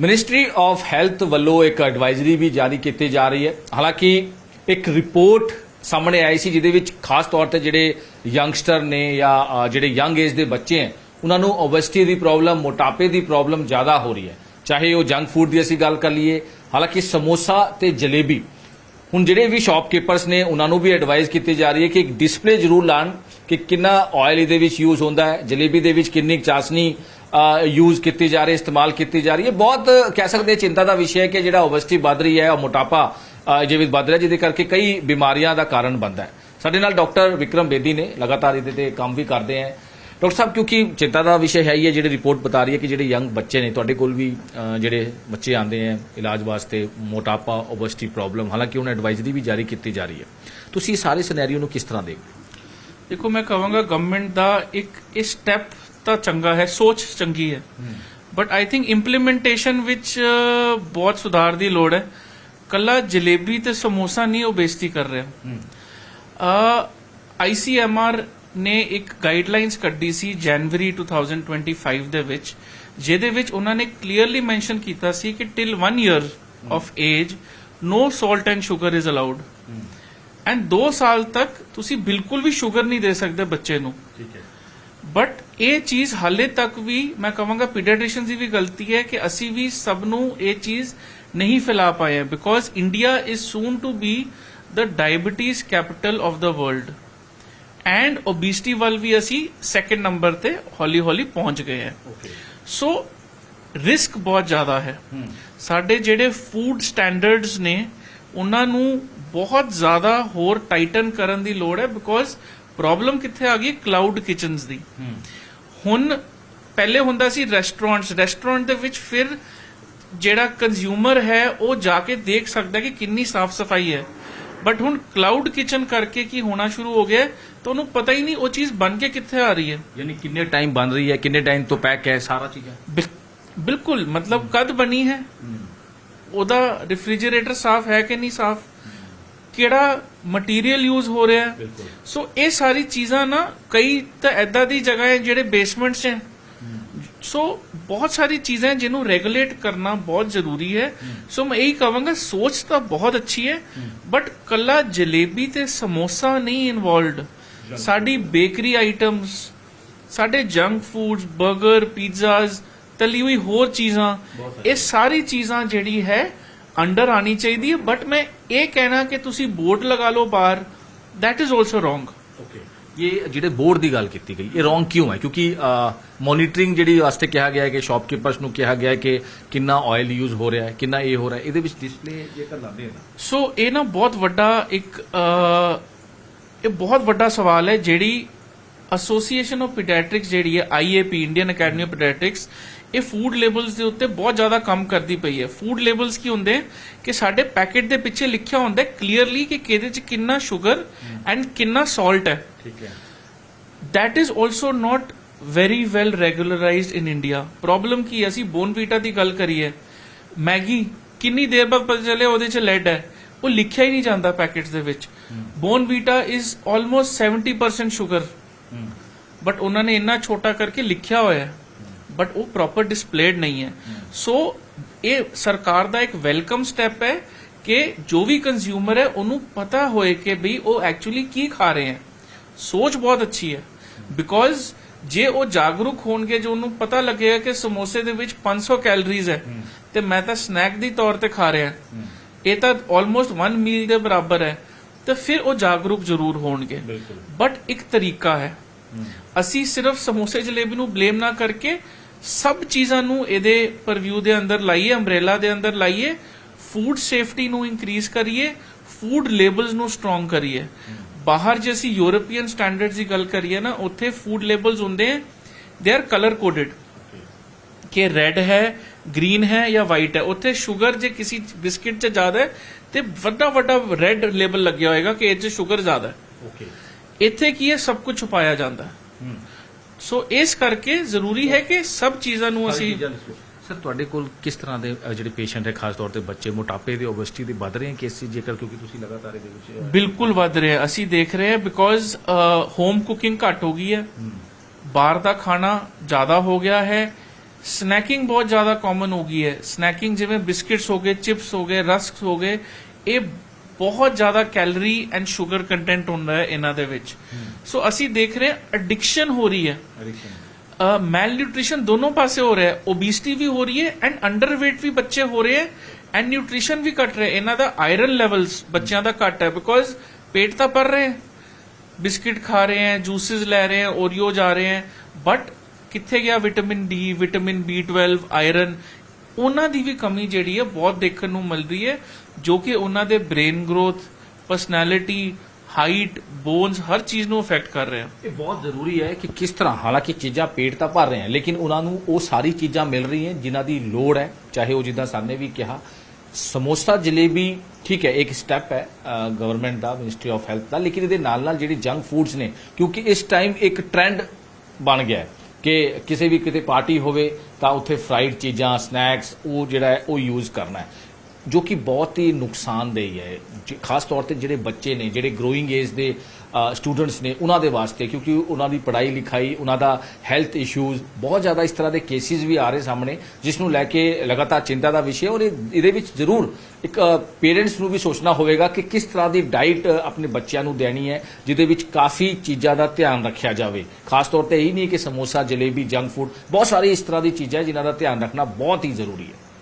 Ministry of health ਵੱਲੋਂ ਇੱਕ advisory ਵੀ ਜਾਰੀ ਕੀਤੀ ਜਾ ਰਹੀ ਹੈ। ਹਾਲਾਂਕਿ ਇੱਕ ਰਿਪੋਰਟ ਸਾਹਮਣੇ ਆਈ ਸੀ, ਜਿਹਦੇ ਵਿੱਚ ਖਾਸ ਤੌਰ ਤੇ ਜਿਹੜੇ ਯੰਗਸਟਰ ਨੇ ਜਾਂ ਜਿਹੜੇ ਯੰਗ ਏਜ ਦੇ ਬੱਚੇ ਹੈ, ਉਹਨਾਂ ਨੂੰ ਓਬੈਸਿਟੀ ਦੀ ਪ੍ਰੋਬਲਮ ਮੋਟਾਪੇ ਦੀ ਪ੍ਰੋਬਲਮ ਜ਼ਿਆਦਾ ਹੋ ਰਹੀ ਹੈ। ਚਾਹੇ ਉਹ ਜੰਕ ਫੂਡ ਦੀ ਅਸੀਂ ਗੱਲ ਕਰ ਲਈਏ, ਹਾਲਾਂਕਿ ਸਮੋਸਾ ਤੇ ਜਲੇਬੀ ਹੁਣ ਜਿਹੜੇ ਵੀ ਸ਼ਾਪਕੀਪਰਸ ਨੇ ਉਹਨਾਂ ਨੂੰ ਵੀ ਐਡਵਾਈਸ ਕੀਤੀ ਜਾ ਰਹੀ ਹੈ ਕਿ ਇੱਕ ਡਿਸਪਲੇ ਜ਼ਰੂਰ ਲਾਣ ਕਿ ਕਿੰਨਾ ਆਇਲ ਇਹਦੇ ਵਿੱਚ ਯੂਜ਼ ਹੁੰਦਾ ਹੈ ਜਲੇਬੀ ਦੇ ਵਿੱਚ ਕਿੰਨੀ ਚਾਸ਼ਨੀ ਯੂਜ਼ ਕੀਤੀ ਜਾ ਰਹੀ ਇਸਤੇਮਾਲ ਕੀਤੀ ਜਾ ਰਹੀ ਹੈ। ਬਹੁਤ ਕਹਿ ਸਕਦੇ ਚਿੰਤਾ ਦਾ ਵਿਸ਼ਾ ਹੈ ਕਿ ਜਿਹੜਾ ਓਬੈਸਿਟੀ ਵੱਧ ਰਹੀ ਹੈ ਉਹ ਮੋਟਾਪਾ ਅ, ਵਿੱਚ ਵੱਧ ਰਿਹਾ ਜਿਹਦੇ ਕਰਕੇ ਕਈ ਬਿਮਾਰੀਆਂ ਦਾ ਕਾਰਨ ਬਣਦਾ ਹੈ। ਸਾਡੇ ਨਾਲ ਡਾਕਟਰ ਵਿਕਰਮ ਬੇਦੀ ਨੇ ਲਗਾਤਾਰ ਇਹਦੇ ਤੇ ਕੰਮ ਵੀ ਕਰਦੇ ਹੈ। ਡਾਕਟਰ ਸਾਹਿਬ ਕਿਉਂਕਿ ਚਿੰਤਾ ਦਾ ਵਿਸ਼ਾ ਹੈ ਹੀ ਹੈ ਜਿਹੜੀ ਰਿਪੋਰਟ ਬਤਾ ਰਹੀ ਹੈ ਕਿ ਜਿਹੜੇ ਯੰਗ ਬੱਚੇ ਨੇ ਤੁਹਾਡੇ ਕੋਲ ਵੀ ਜਿਹੜੇ ਬੱਚੇ ਆਉਂਦੇ ਹੈ ਇਲਾਜ ਵਾਸਤੇ ਮੋਟਾਪਾ ਓਬੈਸਿਟੀ ਪ੍ਰੋਬਲਮ ਹਾਲਾਂਕਿ ਉਹਨਾਂ ਐਡਵਾਈਜ਼ਰੀ ਵੀ ਜਾਰੀ ਕੀਤੀ ਜਾ ਰਹੀ ਹੈ। ਤੁਸੀਂ ਇਸ ਸਾਰੇ ਸਿਨੈਰੀਓ ਨੂੰ ਕਿਸ ਤਰ੍ਹਾਂ ਦੇਖਦੇ ਦੇਖੋ ਮੈਂ ਕਹਾਂਗਾ ਗਵਰਨਮੈਂਟ ਦਾ ਇੱਕ ਇਹ ਸਟੈਪ ਤਾਂ ਚੰਗਾ ਹੈ ਸੋਚ ਚੰਗੀ ਹੈ। ਬਟ ਆਈ ਥਿੰਕ ਇੰਪਲੀਮੈਂਟੇਸ਼ਨ ਵਿੱਚ ਬਹੁਤ ਸੁਧਾਰ ਦੀ ਲੋੜ ਹੈ। ਕੱਲਾ ਜਲੇਬੀ ਤੇ ਸਮੋਸਾ ਨਹੀਂ ਉਹ ਬੇਇੱਜ਼ਤੀ ਕਰ ਰਿਹਾ। ਆਈਸੀਐਮਆਰ ਨੇ ਇੱਕ ਗਾਈਡਲਾਈਨਸ ਕੱਢੀ ਸੀ ਜਨਵਰੀ 2025 ਦੇ ਵਿੱਚ ਜਿਹਦੇ ਵਿੱਚ ਉਹਨਾਂ ਨੇ ਕਲੀਅਰਲੀ ਮੈਂਸ਼ਨ ਕੀਤਾ ਸੀ ਕਿ till 1 year of age no salt and sugar is allowed and 2 ਸਾਲ ਤੱਕ ਤੁਸੀਂ ਬਿਲਕੁਲ ਵੀ ਸ਼ੂਗਰ ਨਹੀਂ ਦੇ ਸਕਦੇ ਬੱਚੇ ਨੂੰ। ਠੀਕ ਹੈ। ਬਟ ਇਹ ਚੀਜ਼ ਹਾਲੇ ਤੱਕ ਵੀ ਮੈਂ ਕਹਾਂਗਾ ਪੀਡੀਆਟ੍ਰੀਸ਼ੀਅਨਸ ਦੀ ਵੀ ਗਲਤੀ ਹੈ ਕਿ ਅਸੀਂ ਵੀ ਸਭ ਨੂੰ ਇਹ ਚੀਜ਼ ਨਹੀਂ ਫੈਲਾ ਪਾਏ because India is soon to be the diabetes capital of the world and obesity ਵੱਲ ਵੀ ਅਸੀਂ ਸੈਕੰਡ ਨੰਬਰ ਤੇ ਹੌਲੀ ਹੌਲੀ ਪਹੁੰਚ ਗਏ ਹਾਂ। ਸੋ ਰਿਸਕ ਬਹੁਤ ਜ਼ਿਆਦਾ ਹੈ। ਸਾਡੇ ਜਿਹੜੇ ਫੂਡ ਸਟੈਂਡਰਡਸ ਨੇ ਉਹਨਾਂ ਨੂੰ ਬਹੁਤ ਜ਼ਿਆਦਾ ਹੋਰ ਟਾਈਟਨ ਕਰਨ ਦੀ ਲੋੜ ਹੈ ਬਿਕੋਜ਼ ਪ੍ਰੋਬਲਮ ਕਿੱਥੇ ਆ ਗਈ? ਕਲਾਊਡ ਕਿਚਨਸ ਦੀ। ਹੁਣ ਪਹਿਲੇ ਹੁੰਦਾ ਸੀ ਰੈਸਟੋਰੈਂਟਸ ਰੈਸਟੋਰੈਂਟ ਦੇ ਵਿੱਚ ਫਿਰ ਜਿਹੜਾ ਕੰਜ਼ਿਊਮਰ ਹੈ ਉਹ ਜਾ ਕੇ ਦੇਖ ਸਕਦਾ ਕਿ ਕਿੰਨੀ ਸਾਫ਼ ਸਫ਼ਾਈ ਹੈ। ਬਟ ਹੁਣ ਕਲਾਊਡ ਕਿਚਨ ਕਰਕੇ ਕੀ ਹੋਣਾ ਸ਼ੁਰੂ ਹੋ ਗਿਆ ਤਾਂ ਉਹਨੂੰ ਪਤਾ ਹੀ ਨਹੀਂ ਉਹ ਚੀਜ਼ ਬਣ ਕੇ ਕਿੱਥੇ ਆ ਰਹੀ ਹੈ। ਯਾਨੀ ਕਿੰਨੇ ਟਾਈਮ ਬਣ ਰਹੀ ਹੈ ਕਿੰਨੇ ਟਾਈਮ ਤੋਂ ਪੈਕ ਹੈ ਸਾਰਾ ਚੀਜ਼ਾਂ ਬਿਲ- ਬਿਲਕੁਲ ਮਤਲਬ ਕਦ ਬਣੀ ਹੈ? ਉਹਦਾ ਰੈਫਰੀਜਰੇਟਰ ਸਾਫ਼ ਹੈ ਕਿ ਨਹੀਂ ਸਾਫ਼? ਕਿਹੜਾ ਮਟੀਰੀਅਲ ਯੂਜ਼ ਹੋ ਰਿਹਾ ਸੋ ਇਹ ਸਾਰੀ ਚੀਜ਼ਾਂ ਨਾ ਕਈ ਤਾਂ ਐਦਾਂ ਦੀ ਜਗ੍ਹਾ ਹੈ ਜਿਹੜੇ ਬੇਸਮੈਂਟਸ ਹੈ। ਸੋ ਬਹੁਤ ਸਾਰੀ ਚੀਜ਼ਾਂ ਜਿਹਨੂੰ ਰੈਗੂਲੇਟ ਕਰਨਾ ਬਹੁਤ ਜ਼ਰੂਰੀ ਹੈ ਸੋ ਮੈਂ ਇਹੀ ਕਹਾਂਗਾ ਸੋਚ ਤਾਂ ਬਹੁਤ ਅੱਛੀ ਹੈ ਬਟ ਕੱਲਾ ਜਲੇਬੀ ਤੇ ਸਮੋਸਾ ਨਹੀਂ ਇਨਵੋਲਵਡ ਸਾਡੀ ਬੇਕਰੀ ਆਈਟਮਸ ਸਾਡੇ ਜੰਕ ਫੂਡਸ 버ਗਰ ਪੀਜ਼ਾਸ ਤਲੀ ਹੋਈ ਹੋਰ ਚੀਜ਼ਾਂ ਇਹ ਸਾਰੀ ਚੀਜ਼ਾਂ ਜਿਹੜੀ ਹੈ ਅੰਡਰ ਆਣੀ ਚਾਹੀਦੀ ਹੈ ਬਟ ਮੈਂ ਇਹ ਕਹਿਣਾ ਕਿ ਤੁਸੀਂ ਬੋਰਡ ਲਗਾ ਲਓ ਬਾਹਰ that is also wrong okay ਇਹ ਜਿਹੜੇ ਬੋਰਡ ਦੀ ਗੱਲ ਕੀਤੀ ਗਈ, ਇਹ ਰੋਂਗ ਕਿਉਂ ਹੈ? ਕਿਉਂਕਿ ਮੋਨੀਟਰਿੰਗ ਜਿਹੜੀ ਵਾਸਤੇ ਕਿਹਾ ਗਿਆ ਹੈ ਕਿ ਸ਼ਾਪਕੀਪਰਸ ਨੂੰ ਕਿਹਾ ਗਿਆ ਹੈ ਕਿ ਕਿੰਨਾ ਆਇਲ ਯੂਜ਼ ਹੋ ਰਿਹਾ ਹੈ, ਕਿੰਨਾ ਇਹ ਹੋ ਰਿਹਾ ਇਹਦੇ ਵਿੱਚ ਡਿਸਪਲੇ ਜੇਕਰ ਲਾਦੇ ਨਾ ਸੋ ਇਹ ਨਾ ਬਹੁਤ ਵੱਡਾ ਇੱਕ ਇਹ ਬਹੁਤ ਵੱਡਾ ਸਵਾਲ ਹੈ ਜਿਹੜੀ ਐਸੋਸੀਏਸ਼ਨ ਆਫ ਪੀਡੀਆਟ੍ਰਿਕਸ ਜਿਹੜੀ ਹੈ IAP Indian academy of paediatrics ਇਹ ਫੂਡ ਲੇਬਲਸ ਦੇ ਉੱਤੇ ਬਹੁਤ ਜ਼ਿਆਦਾ ਕੰਮ ਕਰਦੀ ਪਈ ਹੈ। ਫੂਡ ਲੇਬਲਸ ਕੀ ਹੁੰਦੇ? ਕਿ ਸਾਡੇ ਪੈਕੇਟ ਦੇ ਪਿੱਛੇ ਲਿਖਿਆ ਹੁੰਦਾ ਹੈ ਕਲੀਅਰਲੀ ਕਿ ਕਿਹਦੇ ਚ ਕਿੰਨਾ ਸ਼ੂਗਰ ਐਂਡ ਕਿੰਨਾ ਸਾਲਟ ਹੈ। ਠੀਕ ਹੈ। That is also not very well regularized in India problem ਕੀ ਹੈ? ਅਸੀਂ ਬੋਨਵੀਟਾ ਦੀ ਗੱਲ ਕਰੀਏ। ਮੈਗੀ ਕਿੰਨੀ ਦੇਰ ਬਾਅਦ ਪਤਾ ਚੱਲਿਆ ਉਹਦੇ ਚ ਲੈਡ ਹੈ? ਉਹ ਲਿਖਿਆ ਹੀ ਨਹੀਂ ਜਾਂਦਾ ਪੈਕੇਟਸ ਦੇ ਵਿੱਚ। Bournvita is almost 70% sugar but ਉਹਨਾਂ ਨੇ ਇੰਨਾ ਛੋਟਾ ਕਰਕੇ ਲਿਖਿਆ ਹੋਇਆ ਹੈ। ਬਟ ਉਹ ਪ੍ਰੋਪਰ ਡਿਸਪਲੇਡ ਨਹੀਂ ਹੈ ਸੋ ਇਹ ਸਰਕਾਰ ਦਾ ਇੱਕ ਵੈਲਕਮ ਸਟੈਪ ਹੈ ਕਿ ਜੋ ਵੀ ਕੰਜ਼ਿਊਮਰ ਹੈ ਉਹਨੂੰ ਪਤਾ ਹੋਏ ਕਿ ਵੀ ਉਹ ਐਕਚੁਅਲੀ ਕੀ ਖਾ ਰਹੇ ਹੈ ਸੋਚ ਬਹੁਤ ਅੱਛੀ ਹੈ ਬਿਕੋਜ਼ ਜੇ ਉਹ ਜਾਗਰੂਕ ਹੋਣਗੇ ਜੋ ਉਹਨੂੰ ਪਤਾ ਲੱਗੇਗਾ ਕਿ ਸਮੋਸੇ ਦੇ ਵਿੱਚ 500 ਕੈਲਰੀਜ਼ ਹੈ ਤੇ ਮੈਂ ਤਾਂ ਸਨੈਕ ਦੀ ਤੌਰ ਤੇ ਖਾ ਰਿਹਾ ਇਹ ਤਾਂ ਆਲਮੋਸਟ 1 ਮੀਲ ਦੇ ਬਰਾਬਰ ਹੈ ਤਾਂ ਫਿਰ ਉਹ ਜਾਗਰੂਕ ਜ਼ਰੂਰ ਹੋਣਗੇ ਬਟ ਇੱਕ ਤਰੀਕਾ ਹੈ ਅਸੀਂ ਸਿਰਫ ਸਮੋਸੇ ਜਲੇਬੀ ਨੂੰ ਬਲੇਮ ਨਾ ਕਰਕੇ ਸਭ ਚੀਜ਼ਾਂ ਨੂੰ ਇਹਦੇ ਪਰਵਿਊ ਦੇ ਅੰਦਰ ਲਾਈਏ ਅੰਬ੍ਰੇਲਾ ਦੇ ਅੰਦਰ ਲਾਈਏ ਫੂਡ ਸੇਫਟੀ ਨੂੰ ਇਨਕਰੀਜ਼ ਕਰੀਏ ਫੂਡ ਲੇਬਲਸ ਨੂੰ ਸਟਰੋਂਗ ਕਰੀਏ। ਬਾਹਰ ਜੇ ਅਸੀਂ ਯੂਰੋਪੀਅਨ ਸਟੈਂਡਰਡਸ ਦੀ ਗੱਲ ਕਰੀਏ ਨਾ ਉੱਥੇ ਫੂਡ ਲੇਬਲਸ ਹੁੰਦੇ ਆ ਦੇ ਆਰ ਕਲਰ ਕੋਡਡ ਕਿ ਰੈੱਡ ਹੈ ਗ੍ਰੀਨ ਹੈ ਜਾਂ ਵਾਈਟ ਹੈ। ਉੱਥੇ ਸ਼ੂਗਰ ਜੇ ਕਿਸੇ ਬਿਸਕਿਟ 'ਚ ਜ਼ਿਆਦਾ ਹੈ ਤੇ ਵੱਡਾ ਵੱਡਾ ਰੈੱਡ ਲੇਬਲ ਲੱਗਿਆ ਹੋਏਗਾ ਕਿ ਇਹ 'ਚ ਸ਼ੂਗਰ ਜ਼ਿਆਦਾ ਹੈ। ਓਕੇ ਇੱਥੇ ਕੀ ਹੈ? ਸਭ ਕੁਝ ਛੁਪਾਇਆ ਜਾਂਦਾ ਹੈ। ਸੋ ਇਸ ਕਰਕੇ ਜ਼ਰੂਰੀ ਹੈ ਕਿ ਸਭ ਚੀਜ਼ਾਂ ਨੂੰ ਅਸੀਂ ਸਰ ਤੁਹਾਡੇ ਕੋਲ ਕਿਸ ਤਰ੍ਹਾਂ ਦੇ ਅ, ਜਿਹੜੇ ਪੇਸ਼ੈਂਟ ਹੈ ਖਾਸ ਤੌਰ ਤੇ ਬੱਚੇ ਮੋਟਾਪੇ ਦੇ ਓਬੈਸਿਟੀ ਦੇ ਵੱਧ ਰਹੇ ਹਨ ਕੇਸਿਸ ਜੇਕਰ ਕਿਉਂਕਿ ਤੁਸੀਂ ਲਗਾਤਾਰ ਇਹਦੇ ਵਿੱਚ ਬਿਲਕੁਲ ਵੱਧ ਰਿਹਾ ਅਸੀਂ ਦੇਖ ਰਹੇ ਹਾਂ ਬਿਕੋਜ਼ ਹੋਮ ਕੁਕਿੰਗ ਘੱਟ ਹੋ ਗਈ ਹੈ। ਬਾਹਰ ਦਾ ਖਾਣਾ ਜ਼ਿਆਦਾ ਹੋ ਗਿਆ ਹੈ। ਸਨੈਕਿੰਗ ਬਹੁਤ ਜ਼ਿਆਦਾ ਕਾਮਨ ਹੋ ਗਈ ਹੈ। ਸਨੈਕਿੰਗ ਜਿਵੇਂ ਬਿਸਕਿਟਸ ਹੋ ਗਏ ਚਿਪਸ ਹੋ ਗਏ ਰਸਕ ਹੋ ਗਏ ਇਹ ਬਹੁਤ ਜ਼ਿਆਦਾ ਕੈਲਰੀ ਐਂਡ ਸ਼ੂਗਰ ਕੰਟੈਂਟ ਹੁੰਦਾ ਹੈ ਇਹਨਾਂ ਦੇ ਵਿੱਚ। ਸੋ ਅਸੀਂ ਦੇਖ ਰਹੇ ਹਾਂ ਐਡਿਕਸ਼ਨ ਹੋ ਰਹੀ ਹੈ। ਮੈਲ ਨਿਊਟ੍ਰੀਸ਼ਨ ਦੋਨੋਂ ਪਾਸੇ ਹੋ ਰਿਹਾ ਹੈ। ਓਬਿਸਿਟੀ ਵੀ ਹੋ ਰਹੀ ਹੈ ਐਂਡ ਅੰਡਰਵੇਟ ਵੀ ਬੱਚੇ ਹੋ ਰਹੇ ਹੈ ਐਂਡ ਨਿਊਟ੍ਰੀਸ਼ਨ ਵੀ ਘਟ ਰਿਹਾ ਇਹਨਾਂ ਦਾ ਆਇਰਨ ਲੈਵਲਸ ਬੱਚਿਆਂ ਦਾ ਘਟ ਹੈ ਬਿਕੋਜ਼ ਪੇਟ ਤਾਂ ਭਰ ਰਹੇ ਹੈ। ਬਿਸਕਿਟ ਖਾ ਰਹੇ ਹੈ ਜੂसेस ਲੈ ਰਹੇ ਹੈ ਓਰੀਓ ਜਾ ਰਹੇ ਹੈ। ਬਟ ਕਿੱਥੇ ਗਿਆ vitamin D vitamin B12 iron ਉਹਨਾਂ ਦੀ ਵੀ ਕਮੀ ਜਿਹੜੀ ਹੈ ਬਹੁਤ ਦੇਖਣ ਨੂੰ ਮਿਲ ਰਹੀ ਹੈ, ਜੋ ਕਿ ਉਹਨਾਂ ਦੇ brain growth personality height bones ਹਰ ਚੀਜ਼ ਨੂੰ ਅਫੈਕਟ ਕਰ ਰਿਹਾ ਇਹ ਬਹੁਤ ਜ਼ਰੂਰੀ ਹੈ ਕਿ ਕਿਸ ਤਰ੍ਹਾਂ, ਹਾਲਾਂਕਿ ਚੀਜ਼ਾਂ ਪੇਟ ਤਾਂ ਭਰ ਰਹੇ ਹਨ, ਲੇਕਿਨ ਉਹਨਾਂ ਨੂੰ ਉਹ ਸਾਰੀ ਚੀਜ਼ਾਂ ਮਿਲ ਰਹੀਆਂ ਜਿਨ੍ਹਾਂ ਦੀ ਲੋੜ ਹੈ, ਚਾਹੇ ਉਹ ਜਿੱਦਾਂ ਸਾਹਮਣੇ ਵੀ ਕਿਹਾ। ਸਮੋਸਾ ਜਲੇਬੀ, ਠੀਕ ਹੈ, ਇੱਕ ਸਟੈਪ ਹੈ ਗਵਰਨਮੈਂਟ ਦਾ ਮਿਨਿਸਟਰੀ ਆਫ ਹੈਲਥ ਦਾ, ਲੇਕਿਨ ਇਹਦੇ ਨਾਲ ਨਾਲ ਜਿਹੜੀ ਜੰਕ ਫੂਡਸ ਨੇ, ਕਿਉਂਕਿ ਇਸ ਟਾਈਮ ਇੱਕ ਟ੍ਰੈਂਡ ਬਣ ਗਿਆ ਹੈ। ਕਿ ਕਿਸੇ ਵੀ ਕਿਤੇ ਪਾਰਟੀ ਹੋਵੇ ਤਾਂ ਉੱਥੇ ਫਰਾਈਡ ਚੀਜ਼ਾਂ, ਸਨੈਕਸ, ਉਹ ਜਿਹੜਾ ਹੈ, ਉਹ ਯੂਜ਼ ਕਰਨਾ ਹੈ। ਜੋ ਕਿ ਬਹੁਤ ਹੀ ਨੁਕਸਾਨਦੇਹ ਹੈ। ਖਾਸ ਤੌਰ ਤੇ ਜਿਹੜੇ ਬੱਚੇ ਨੇ, ਜਿਹੜੇ ਗਰੋਇੰਗ ਏਜ ਦੇ ਸਟੂਡੈਂਟਸ ਨੇ ਉਹਨਾਂ ਦੇ ਵਾਸਤੇ, ਕਿਉਂਕਿ ਉਹਨਾਂ ਦੀ ਪੜ੍ਹਾਈ ਲਿਖਾਈ, ਉਹਨਾਂ ਦਾ ਹੈਲਥ ਇਸ਼ੂਜ਼ ਬਹੁਤ ਜ਼ਿਆਦਾ ਇਸ ਤਰ੍ਹਾਂ ਦੇ ਕੇਸਿਸ ਵੀ ਆ ਰਹੇ ਸਾਹਮਣੇ, ਜਿਸ ਨੂੰ ਲੈ ਕੇ ਲਗਾਤਾਰ ਚਿੰਤਾ ਦਾ ਵਿਸ਼ੇ ਔਰ ਇਹ- ਇਹਦੇ ਵਿੱਚ ਜ਼ਰੂਰ ਇੱਕ ਪੇਰੈਂਟਸ ਨੂੰ ਵੀ ਸੋਚਣਾ ਹੋਵੇਗਾ ਕਿ ਕਿਸ ਤਰ੍ਹਾਂ ਦੀ ਡਾਈਟ ਆਪਣੇ ਬੱਚਿਆਂ ਨੂੰ ਦੇਣੀ ਹੈ, ਜਿਹਦੇ ਵਿੱਚ ਕਾਫੀ ਚੀਜ਼ਾਂ ਦਾ ਧਿਆਨ ਰੱਖਿਆ ਜਾਵੇ। ਖਾਸ ਤੌਰ ਤੇ ਇਹ ਨਹੀਂ ਕਿ ਸਮੋਸਾ, ਜਲੇਬੀ ਜੰਕ ਫੂਡ ਬਹੁਤ ਸਾਰੀ ਇਸ ਤਰ੍ਹਾਂ ਦੀ ਚੀਜ਼ਾਂ ਜਿਨ੍ਹਾਂ ਦਾ ਧਿਆਨ ਰੱਖਣਾ ਬਹੁਤ ਹੀ ਜ਼ਰੂਰੀ ਹੈ।